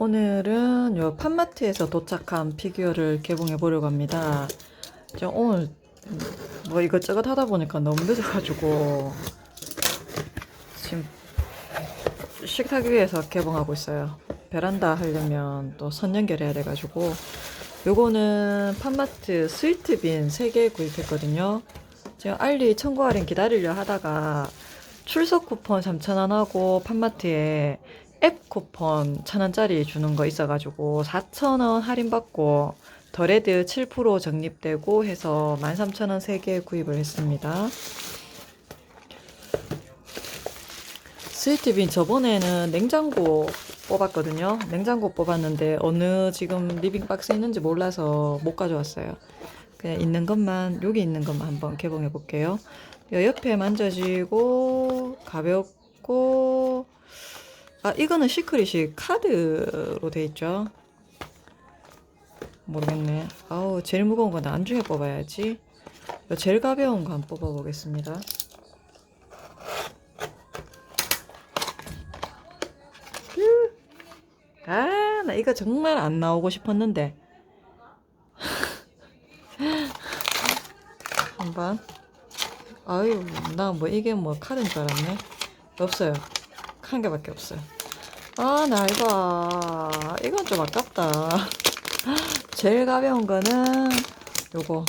오늘은 요 팜마트에서 도착한 피규어를 개봉해 보려고 합니다. 저 오늘 뭐 이것저것 하다 보니까 너무 늦어가지고 지금 식탁 위에서 개봉하고 있어요. 베란다 하려면 또 선 연결해야 돼가지고 요거는 팜마트 스위트빈 3개 구입했거든요. 지금 알리 청구 할인 기다리려 하다가 출석 쿠폰 3,000원 하고 팜마트에 앱 쿠폰 1,000원짜리 주는 거 있어가지고 4,000원 할인받고 더레드 7% 적립되고 해서 13,000원 3개 구입을 했습니다. 스위트빈 저번에는 냉장고 뽑았거든요. 냉장고 뽑았는데 어느 지금 리빙 박스 있는지 몰라서 못 가져왔어요. 그냥 있는 것만 여기 있는 것만 한번 개봉해 볼게요. 요 옆에 만져지고 가볍고 아 이거는 시크릿이 카드로 돼 있죠. 모르겠네. 아우 제일 무거운 건 나중에 뽑아야지. 요 제일 가벼운 거 한번 뽑아 보겠습니다. 아, 나 이거 정말 안 나오고 싶었는데. 한번. 아유, 나 뭐 이게 뭐 카드인 줄 알았네. 없어요. 한 개밖에 없어요. 아, 나 이거, 이건 좀 아깝다. 제일 가벼운 거는 요거.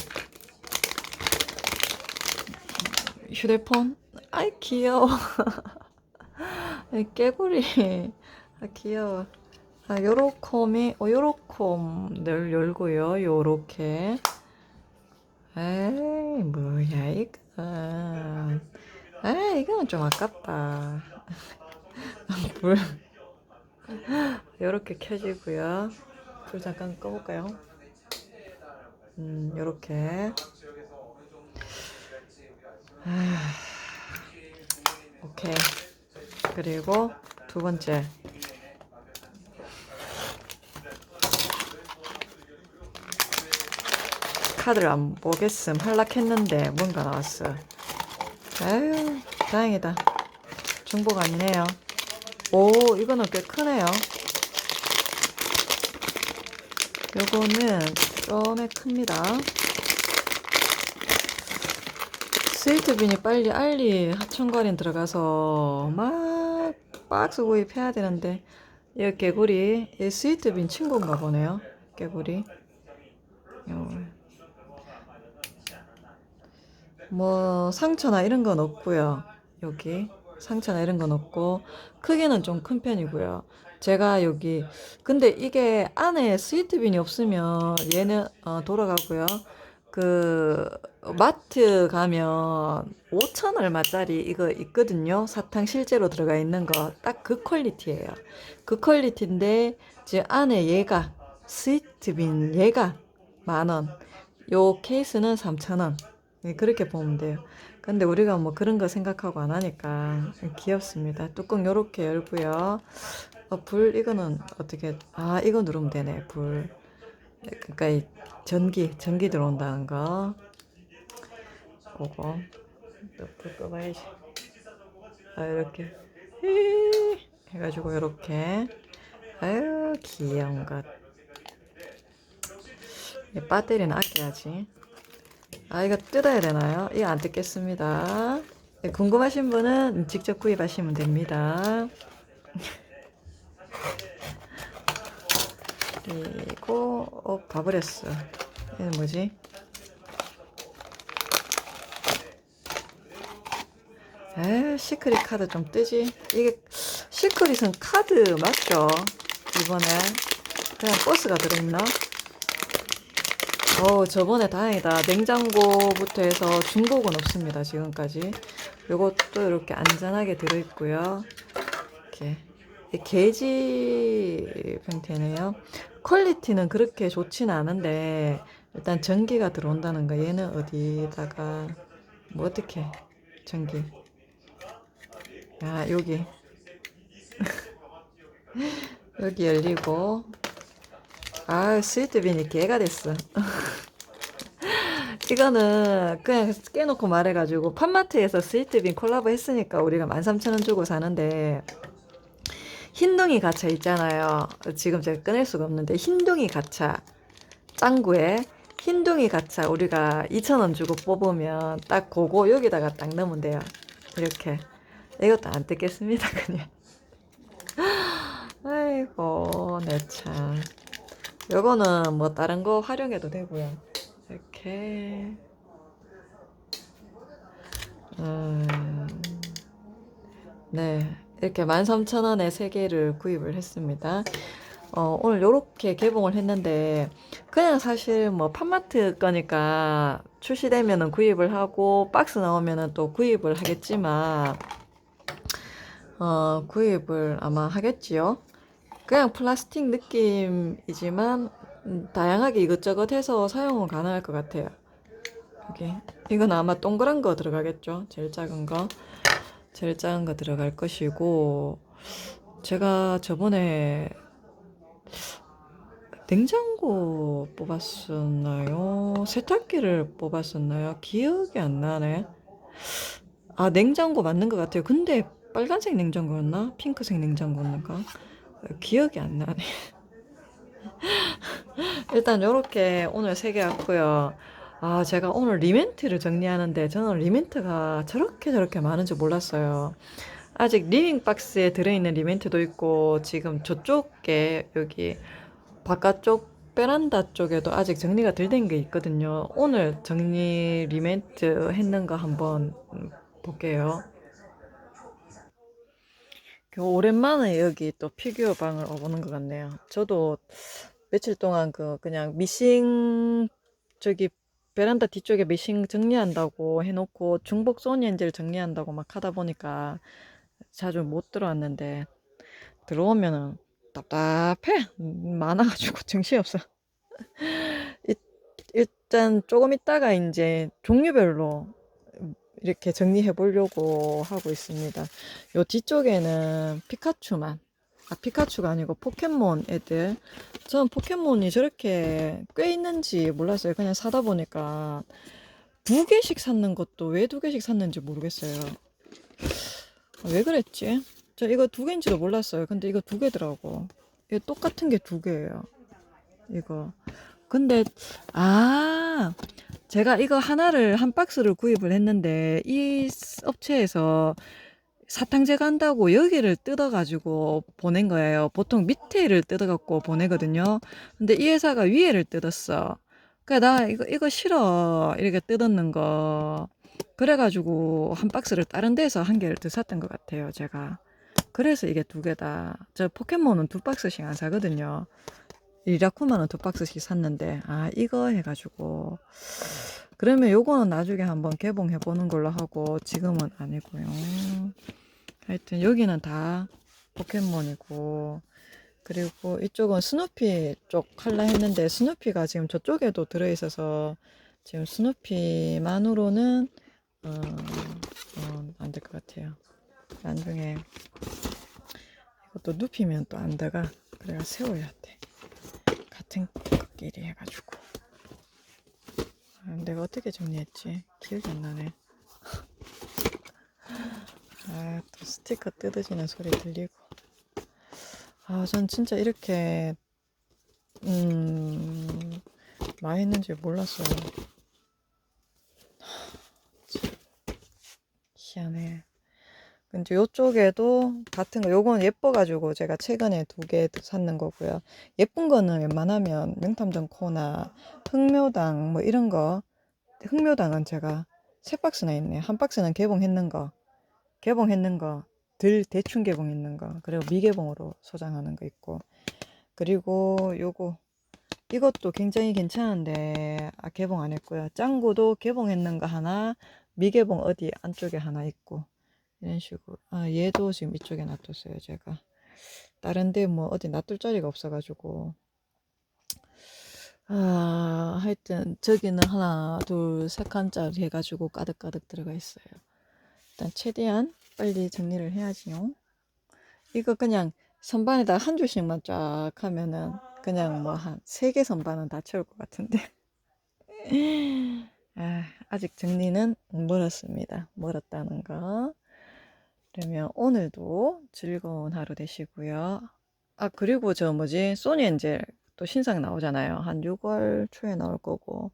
휴대폰? 아이, 귀여워. 이 깨구리. 아, 귀여워. 아, 요로콤이, 어, 요로콤을 열고요. 요렇게. 에이, 뭐야, 이거. 아, 이거는 좀 아깝다. 불. 요렇게 켜지고요. 불 잠깐 꺼볼까요? 음, 요렇게. 아, 오케이. 그리고 두 번째. 카드를 안 보겠음 할락했는데 뭔가 나왔어. 아유 다행이다. 중복 아니네요. 오 이거는 꽤 크네요. 요거는 좀에 큽니다. 스위트빈이 빨리 알리 하천거린 들어가서 막 박스 구입해야 되는데 이 개구리 이 스위트빈 친구인가 보네요. 개구리. 요. 뭐 상처나 이런 건 없고요. 여기 상처나 이런 건 없고 크기는 좀 큰 편이고요. 제가 여기 근데 이게 안에 스위트빈이 없으면 얘는 어, 돌아가고요. 그 마트 가면 5천 얼마짜리 이거 있거든요. 사탕 실제로 들어가 있는 거 딱 그 퀄리티예요. 그 퀄리티인데 지금 안에 얘가 스위트빈 얘가 만 원. 요 케이스는 3천 원. 네, 그렇게 보면 돼요. 근데 우리가 뭐 그런 거 생각하고 안 하니까 귀엽습니다. 뚜껑 요렇게 열고요. 어, 불 이거는 어떻게 아 이거 누르면 되네 불. 네, 그러니까 이 전기 전기 들어온다는 거. 그거 또불 꺼봐야지. 아 이렇게 히히 해가지고 이렇게 아유 귀여운 것. 이 배터리는 아껴야지. 아, 이거 뜯어야 되나요? 이거 안 뜯겠습니다. 네, 궁금하신 분은 직접 구입하시면 됩니다. 그리고, 어, 봐버렸어. 얘는 뭐지? 에 시크릿 카드 좀 뜨지? 이게, 시크릿은 카드 맞죠? 이번에. 그냥 버스가 들어있나? 어, 저번에 다행이다. 냉장고부터 해서 중복은 없습니다. 지금까지. 요것도 이렇게 안전하게 들어있고요. 이렇게. 이 게지 형태네요. 퀄리티는 그렇게 좋지는 않은데, 일단 전기가 들어온다는 거. 얘는 어디다가, 뭐 어떻게, 전기. 아, 여기. 여기 열리고, 아, 스위트빈이 개가 됐어. 이거는 그냥 깨놓고 말해가지고 팜마트에서 스위트빈 콜라보 했으니까 우리가 13,000원 주고 사는데 흰둥이 가차 있잖아요. 지금 제가 꺼낼 수가 없는데 흰둥이 가차 짱구에 흰둥이 가차 우리가 2,000원 주고 뽑으면 딱 그거 여기다가 딱 넣으면 돼요. 이렇게 이것도 안 뜯겠습니다 그냥. 아이고 내 참. 요거는 뭐 다른 거 활용해도 되고요. 이렇게 음, 네 이렇게 13,000원에 3개를 구입을 했습니다. 어, 오늘 요렇게 개봉을 했는데 그냥 사실 뭐 팜마트 거니까 출시되면은 구입을 하고 박스 나오면은 또 구입을 하겠지만 어, 구입을 아마 하겠지요. 그냥 플라스틱 느낌이지만 음, 다양하게 이것저것 해서 사용은 가능할 것 같아요. 여기 이건 아마 동그란 거 들어가겠죠. 제일 작은 거. 제일 작은 거 들어갈 것이고 제가 저번에 냉장고 뽑았었나요? 세탁기를 뽑았었나요? 기억이 안 나네. 아, 냉장고 맞는 것 같아요. 근데 빨간색 냉장고였나? 핑크색 냉장고였나? 기억이 안 나네. 일단 요렇게 오늘 세 개 왔고요. 아, 제가 오늘 리멘트를 정리하는데 저는 리멘트가 저렇게 저렇게 많은 줄 몰랐어요. 아직 리빙 박스에 들어있는 리멘트도 있고 지금 저쪽에 여기 바깥쪽 베란다 쪽에도 아직 정리가 덜 된 게 있거든요. 오늘 정리 리멘트 했는가 한번 볼게요. 그 오랜만에 여기 또 피규어 방을 와보는 것 같네요. 저도 며칠 동안 그 그냥 미싱 저기 베란다 뒤쪽에 미싱 정리한다고 해놓고 중복 소니엔젤 정리한다고 막 하다 보니까 자주 못 들어왔는데 들어오면은 답답해 많아가지고 정신없어 일- 일단 조금 있다가 이제 종류별로 이렇게 정리해 보려고 하고 있습니다 요 뒤쪽에는 피카츄만 아 피카츄가 아니고 포켓몬 애들 전 포켓몬이 저렇게 꽤 있는지 몰랐어요 그냥 사다 보니까 두 개씩 샀는 것도 왜 두 개씩 샀는지 모르겠어요 아, 왜 그랬지? 저 이거 두 개인지도 몰랐어요. 근데 이거 두 개더라고. 이거 똑같은 게 두 개예요. 이거. 근데 아 제가 이거 하나를 한 박스를 구입을 했는데 이 업체에서 사탕제가 한다고 여기를 뜯어가지고 보낸 거예요. 보통 밑에를 뜯어갖고 보내거든요. 근데 이 회사가 위에를 뜯었어. 그래 나 이거 이거 싫어 이렇게 뜯었는 거. 그래가지고 한 박스를 다른 데서 한 개를 더 샀던 것 같아요, 제가. 그래서 이게 두 개다. 저 포켓몬은 두 박스씩 안 사거든요. 리라쿠마는 두 박스씩 샀는데, 아, 이거 해가지고. 그러면 요거는 나중에 한번 개봉해 보는 걸로 하고, 지금은 아니고요. 하여튼 여기는 다 포켓몬이고, 그리고 이쪽은 스누피 쪽 할라 했는데, 스누피가 지금 저쪽에도 들어있어서, 지금 스누피만으로는 어, 어, 안 될 것 같아요. 나중에 이것도 눕히면 또안 들어가. 그래가 세워야 돼. 같은 것끼리 해가지고. 아, 내가 어떻게 정리했지? 기억이 안 나네. 아, 또 스티커 뜯어지는 소리 들리고. 아, 전 진짜 이렇게, 음, 많이 했는지 몰랐어요. 희한해. 근데 요쪽에도 같은 거, 요건 예뻐가지고 제가 최근에 두 개 샀는 거고요. 예쁜 거는 웬만하면 명탐정 코나 흑묘당 뭐 이런 거, 흑묘당은 제가 세 박스나 있네요. 한 박스는 개봉했는 거, 개봉했는 거, 들 대충 개봉했는 거, 그리고 미개봉으로 소장하는 거 있고, 그리고 요거, 이것도 굉장히 괜찮은데, 아, 개봉 안 했고요. 짱구도 개봉했는 거 하나, 미개봉 어디 안쪽에 하나 있고 이런 식으로. 아 얘도 지금 이쪽에 놔뒀어요 제가. 다른데 뭐 어디 놔둘 자리가 없어가지고. 아 하여튼 저기는 하나 둘 세 칸짜리 해가지고 가득가득 들어가 있어요. 일단 최대한 빨리 정리를 해야지요. 이거 그냥 선반에다 한 줄씩만 쫙 하면은 그냥 뭐 한 세 개 선반은 다 채울 것 같은데. 아, 아직 정리는 멀었습니다. 멀었다는 거. 그러면 오늘도 즐거운 하루 되시고요. 아, 그리고 저 뭐지? 소니 엔젤 또 신상 나오잖아요. 한 6월 초에 나올 거고.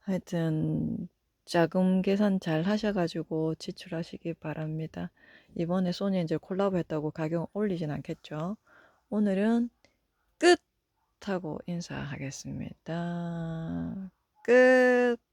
하여튼 자금 계산 잘 하셔가지고 지출하시기 바랍니다. 이번에 소니 엔젤 콜라보 했다고 가격 올리진 않겠죠? 오늘은 끝! 하고 인사하겠습니다. 끝!